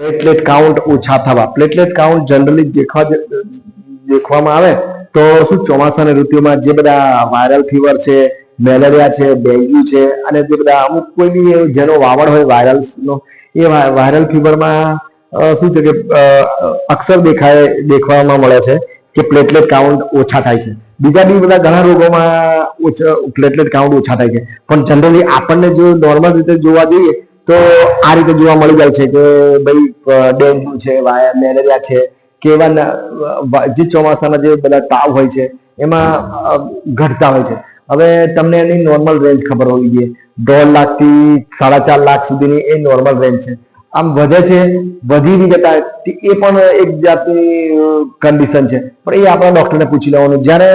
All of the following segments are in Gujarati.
પ્લેટલેટ કાઉન્ટ ઓછા થવા. પ્લેટલેટ કાઉન્ટ જનરલી દેખવા દેખવામાં આવે તો શું ચોમાસાની ઋતુમાં જે બધા વાયરલ ફીવર છે, મેલેરિયા છે, ડેન્ગ્યુ છે અને જે બધા અમુક કોઈ બી જેનો વાવડ હોય વાયરલ્સનો એ વાયરલ ફીવરમાં શું છે કે અક્ષર દેખાય, દેખવામાં મળે છે કે પ્લેટલેટ કાઉન્ટ ઓછા થાય છે. બીજા બી બધા ઘણા રોગોમાં ઓછા પ્લેટલેટ કાઉન્ટ ઓછા થાય છે. પણ જનરલી આપણને જો નોર્મલ રીતે જોવા જઈએ તો આ રીતે જોવા મળી જાય છે કે ભાઈ ડેન્ગ્યુ છે, વાયા, મેલેરિયા છે કે એવા જે ચોમાસાના જે બધા તાવ હોય છે, એમાં ઘટતા હોય છે. હવે તમને એની નોર્મલ રેન્જ ખબર હોવી જોઈએ. દોઢ લાખથી સાડા ચાર લાખ સુધીની એ નોર્મલ રેન્જ છે. આમ વધે છે, વધી બી જતા એ પણ એક જાતની કન્ડિશન છે. પણ એ આપણા ડોક્ટરને પૂછી લેવાનું. જ્યારે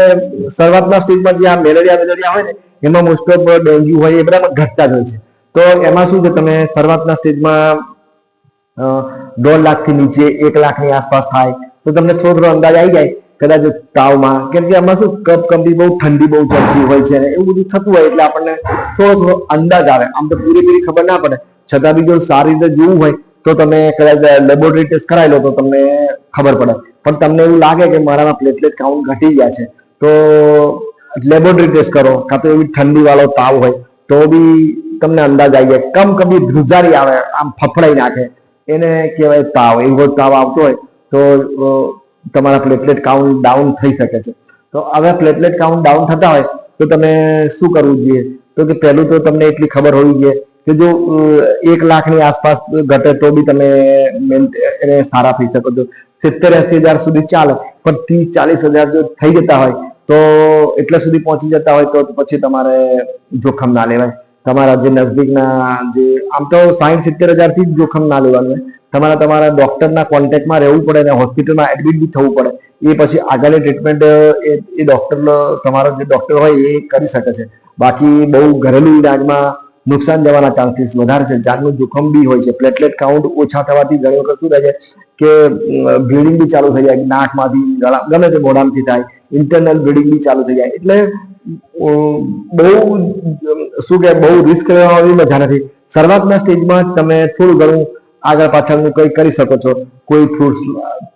શરૂઆતના સ્ટેજમાં જે આ મેલેરિયા મેલેરિયા હોય ને, એમાં મોસ્ટ ઓફ ડેન્ગ્યુ હોય એ બધામાં ઘટતા જ હોય છે. તો એમાં શું છે? તમે શરૂઆતના સ્ટેજમાં દોઢ લાખથી નીચે, એક લાખની આસપાસ થાય, તો તમને થોડો થોડો અંદાજ આવી જાય, કદાચ તાવમાં. કેમ કે આમાં શું, કપ કંપી બહુ ઠંડી, બહુ ચડતી હોય છે એવું બધું થતું હોય એટલે આપણને થોડો થોડો અંદાજ આવે. આમ તો પૂરેપૂરી ખબર ના પડે. છતાં બી જો સારી રીતે જોવું હોય, તો તમે કદાચ લેબોરેટરી ટેસ્ટ કરાવી લો તો તમને ખબર પડે. પણ તમને એવું લાગે કે મારામાં પ્લેટલેટ કાઉન્ટ ઘટી ગયા છે, તો લેબોરેટરી ટેસ્ટ કરો, કાં તો એવી ઠંડી વાળો તાવ હોય, તો બી તમને અંદાજ આવી જાય, કમ કભી ધ્રુજારી આવે, આમ ફફડાઈ નાખે. એને કહેવાય તાવ, એવો તાવ આવતો હોય તો તમારા પ્લેટલેટ કાઉન્ટ ડાઉન થઈ શકે છે. તો હવે પ્લેટલેટ કાઉન્ટ ડાઉન થતા હોય તો તમે શું કરવું જોઈએ? તો કે પહેલું તો તમને એટલી ખબર હોવી જોઈએ કે જો એક લાખની આસપાસ ઘટે તો બી તમે એને સારા થઈ શકો છો. સિત્તેર, એસી હજાર સુધી ચાલે, પણ ત્રીસ, ચાલીસ હજાર જો થઈ જતા હોય તો, એટલા સુધી પહોંચી જતા હોય તો પછી તમારે જોખમ ના લેવાય. તમારા જે નજદીકના જે, આમ તો સાઠ સિત્તેર હજારથી જ જોખમ ના લેવાનું તમારે તમારા ડોક્ટરના કોન્ટેક્ટમાં રહેવું પડે અને હોસ્પિટલમાં એડમિટ બી થવું પડે. એ પછી આગળની ટ્રીટમેન્ટ એ ડોક્ટર તમારો જે ડોક્ટર હોય એ કરી શકે છે. બાકી બહુ ઘરેલું ઈલાજમાં નુકસાન જવાના ચાન્સીસ વધારે છે. જાનનું જોખમ બી હોય છે. પ્લેટલેટ કાઉન્ટ ઓછા થવાથી ઘણી વખત શું થાય છે કે બ્લીડિંગ બી ચાલુ થઈ જાય. નાકમાંથી ગમે તે મોઢામાંથી થાય. ઇન્ટરનલ બ્લીડિંગ બી ચાલુ થઈ જાય. એટલે બહુ, શું કે બહુ રિસ્ક લેવાની મજા નથી. શરૂઆતના સ્ટેજમાં તમે થોડું ઘણું આગળ પાછળનું કંઈ કરી શકો છો. કોઈ ફ્રૂટ્સ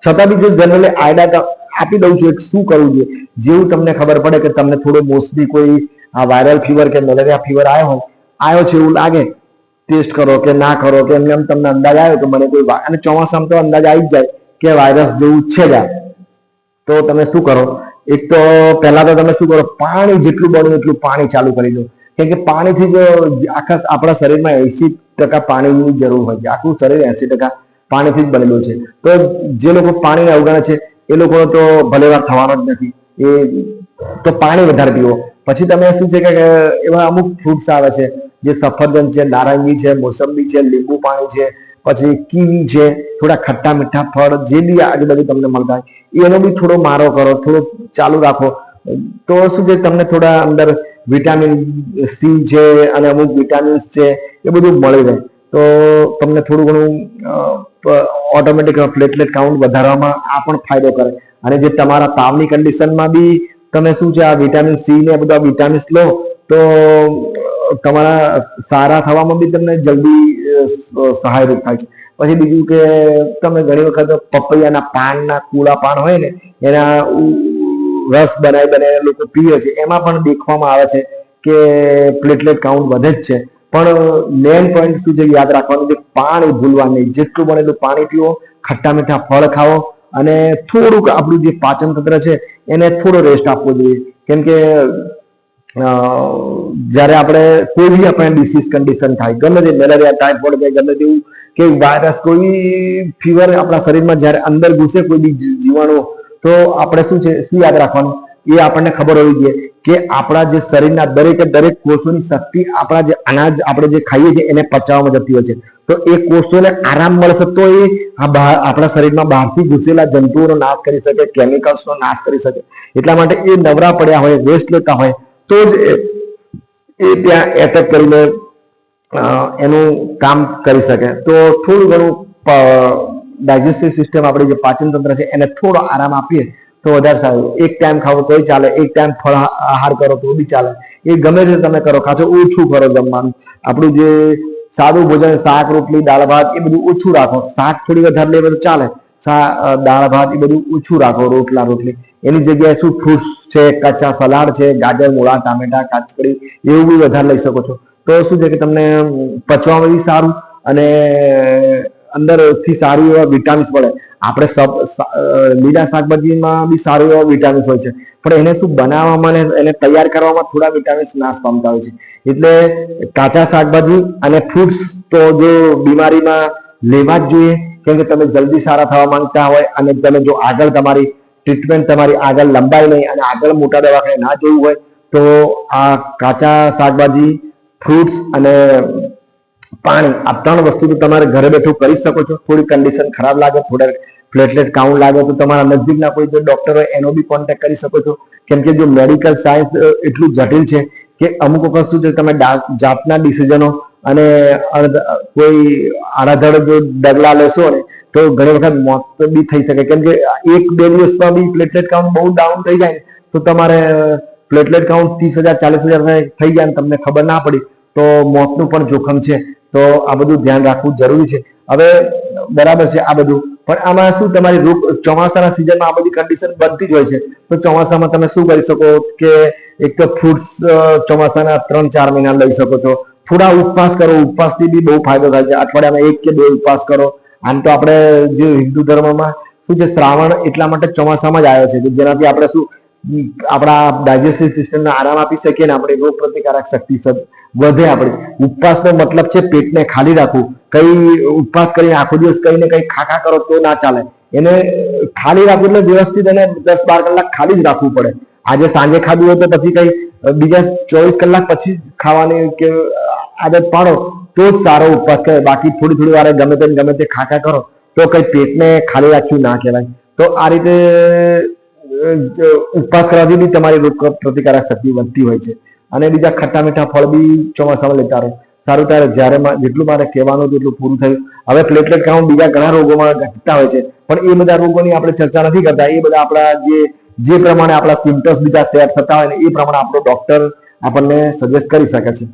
છતાં બી જો જનરલી આઈડા આપી દઉં છું એક શું કરવું જોઈએ. જેવું તમને ખબર પડે કે તમને થોડો મોસ્ટલી કોઈ આ વાયરલ ફીવર કે મેલેરિયા ફીવર આવ્યો હોય, આવ્યો છે એવું લાગે ટેસ્ટ કરો કે ના કરો કે એમને એમ તમને અંદાજ આવ્યો કે મને કોઈ અને ચોમાસામાં તો અંદાજ આવી જ જાય કે વાયરસ જેવું છે જ તો તમે શું કરો? એક તો પહેલા તો તમે શું કરો, પાણી જેટલું બને એટલું પાણી ચાલુ કરી દો. કેમ કે પાણીથી જ આખા આપણા શરીરમાં એસી ટકા પાણીની જરૂર હોય છે. આખું શરીર એસી ટકા પાણીથી જ બનેલું છે. તો જે લોકો પાણીને અવગણે છે, એ લોકોનો તો ભલેવાર થવાનો જ નથી. એ તો પાણી વધારે પીવો. પછી તમે શું છે કે એવા અમુક ફ્રૂટ્સ આવે છે, જે સફરજન છે, નારંગી છે, મોસંબી છે, લીંબુ પાણી છે પછી કીવી છે, થોડા ખટ્ટા મીઠા ફળ, જે બી આજુબાજુ તમને મળતા હોય, એનો બી થોડો મારો કરો, થોડો ચાલુ રાખો. તો શું છે, તમને થોડા અંદર વિટામિન સી છે અને અમુક વિટામિન્સ છે, એ બધું મળી રહે. તો તમને થોડું ઘણું ઓટોમેટિક પ્લેટલેટ કાઉન્ટ વધારવામાં આ પણ ફાયદો કરે. અને જે તમારા તાવની કન્ડિશનમાં બી તમે શું છે, આ વિટામિન સી ને બધા વિટામિન્સ લો, તો તમારા સારા થવામાં બી તમને જલ્દી સહાયરૂપ થાય છે. પછી બીજું કે તમે ઘણી વખત પપૈયાના પાનના કુળા પાન હોય ને, એના રસ બનાવી બનાવીને લોકો પીવે છે. એમાં પણ દેખવામાં આવે છે કે પ્લેટલેટ કાઉન્ટ વધે જ છે. પણ મેઇન પોઈન્ટ શું છે યાદ રાખવાનું કે પાણી ભૂલવા નહીં. જેટલું બને એટલું પાણી પીવો, ખટ્ટા મીઠા ફળ ખાઓ અને થોડુંક આપણું જે પાચન તંત્ર છે એને થોડો રેસ્ટ આપવો જોઈએ. કેમ કે જ્યારે આપણે કોઈ બી આપણે ડિસીઝ કન્ડિશન થાય, ગમે તે મેલેરિયા ટાઇફોઇડ કે ગમે તેવું કે વાયરસ કોઈ ફીવર આપણા શરીરમાં જ્યારે અંદર ઘૂસે કોઈ બી જીવાણુ, તો આપણે શું છે, શું યાદ રાખવાનું? એ આપણને ખબર હોવી જોઈએ કે આપણા જે શરીરના દરેકે દરેક કોષોની શક્તિ આપણા જે અનાજ, આપણે જે ખાઈએ છીએ, એને પચાવવામાં જતી હોય છે. તો એ કોષોને આરામ મળશે તો એ આપણા શરીરમાં બહારથી ઘૂસેલા જંતુઓનો નાશ કરી શકે કેમિકલ્સનો નાશ કરી શકે. એટલા માટે એ નવરા પડ્યા હોય વેસ્ટ લેતા હોય તો જ એ- ત્યાં એટેક કરીને એનું કામ કરી શકે. તો થોડું ઘણું ડાયજેસ્ટિવ સિસ્ટમ આપણી જે પાચન તંત્ર છે, એને થોડો આરામ આપીએ તો વધારે સારું. એક ટાઈમ ખાવો તોય ચાલે, એક ટાઈમ ફળ આહાર કરો તો બી ચાલે. એ ગમે તે તમે કરો, ખાસો ઓછું કરો જમવાનું. આપણું જે સાદું ભોજન, શાક, રોટલી, દાળ, ભાત, એ બધું ઓછું રાખો. શાક થોડી વધારે લેવો તો ચાલે. દાળ ભાત એ બધું ઓછું રાખો, રોટલા, રોટલી. એની જગ્યાએ શું ફ્રૂટ્સ છે, કચ્ચા સલાડ છે, ગાજર, મૂળા, ટામેટા, કાચકડી, એવું બી વધારે લઈ શકો છો. તો શું છે કે તમને પચવામાં બી સારું અને અંદરથી સારું એવા વિટામિન્સ મળે. આપણે સબ લીલા શાકભાજીમાં બી સારું એવા વિટામિન્સ હોય છે. પણ એને શું બનાવવામાં એને તૈયાર કરવામાં થોડા વિટામિન્સ નાશ પામતા હોય છે. એટલે કાચા શાકભાજી અને ફ્રૂટ્સ તો જો બીમારીમાં લેવા જ જોઈએ. કેમ કે તમે જલ્દી સારા થવા માંગતા હોય અને તમે જો આગળ તમારી ટ્રીટમેન્ટ તમારી આગળ લંબાઈ નહીં અને આગળ મોટા દવાખાને ના જવું હોય, તો આ કાચા શાકભાજી ફ્રૂટ્સ અને પાણી, આ ત્રણ વસ્તુ તમારે ઘરે બેઠું કરી શકો છો. થોડી કન્ડિશન ખરાબ લાગે, થોડા પ્લેટલેટ કાઉન્ટ લાગે, તો તમારા નજીકના કોઈ જો ડોક્ટર હોય, એનો બી કોન્ટેક્ટ કરી શકો છો. કેમ કે જો મેડિકલ સાયન્સ એટલું જટિલ છે કે અમુક વખત શું છે, તમે જાતના ડિસિઝનો અને કોઈ આડાધડ જો ડગલા લેશો ને, તો ઘણી વખત મોત બી થઈ શકે. કેમ કે એક બે દિવસમાં બી પ્લેટલેટ કાઉન્ટ બહુ ડાઉન થઈ જાય તો તમારે પ્લેટલેટ કાઉન્ટ ત્રીસ હજાર, ચાલીસ હજાર થઈ જાય ને તમને ખબર ના પડી, તો મોતનું પણ જોખમ છે. તો આ બધું ધ્યાન રાખવું જરૂરી છે. હવે, બરાબર છે આ બધું. પણ આમાં શું તમારી રૂપ ચોમાસાના સિઝનમાં આ બધી કન્ડિશન બનતી જ હોય છે. તો ચોમાસામાં તમે શું કરી શકો કે એક તો ફ્રૂટ્સ ચોમાસાના ત્રણ ચાર મહિના લઈ શકો છો. થોડા ઉપવાસ કરો, ઉપવાસથી બી બહુ ફાયદો થાય છે. અઠવાડિયામાં એક કે બે ઉપવાસ કરો. આમ તો આપણે જે હિન્દુ ધર્મમાં શું છે, શ્રાવણ એટલા માટે ચોમાસામાં જ આવ્યો છે કે જેનાથી આપણે શું, આપણા ડાયજેસ્ટિવ સિસ્ટમને આરામ આપી શકીએ ને આપણી રોગ પ્રતિકારક શક્તિ વધે આપણી. ઉપવાસનો મતલબ છે પેટને ખાલી રાખવું. કઈ ઉપવાસ કરીને આખો દિવસ કહીને કઈ ખાખા કરો તો ના ચાલે. એને ખાલી રાખવું એટલે વ્યવસ્થિત એને દસ બાર કલાક ખાલી જ રાખવું પડે. આજે સાંજે ખાધું હોય તો પછી કઈ, બીજા ચોવીસ કલાક પછી ખાવાની કે આદત પાડો, તો જ સારો ઉપવાસ કહેવાય. બાકી થોડી થોડી વારે ગમે તેમ ગમે તે ખાખા કરો, તો કઈ પેટને ખાલી રાખ્યું ના કહેવાય. તો આ રીતે ઉપવાસ કરવાથી બી તમારી રોગ પ્રતિકારક શક્તિ વધતી હોય છે. અને બીજા ખટ્ટા મીઠા ફળ બી ચોમાસામાં લેતા રહો. સારું ત્યારે જ્યારે જેટલું મારે કહેવાનું હતું એટલું પૂરું થયું. હવે પ્લેટલેટ કાઉન્ટ બીજા ઘણા રોગોમાં ઘટતા હોય છે. પણ એ બધા રોગોની આપણે ચર્ચા નથી કરતા. એ બધા આપણા જે જે પ્રમાણે આપણા સિમ્ટમ્સ બીજા સેટ થતા હોય ને એ પ્રમાણે આપણો ડોક્ટર આપણને સજેસ્ટ કરી શકે છે.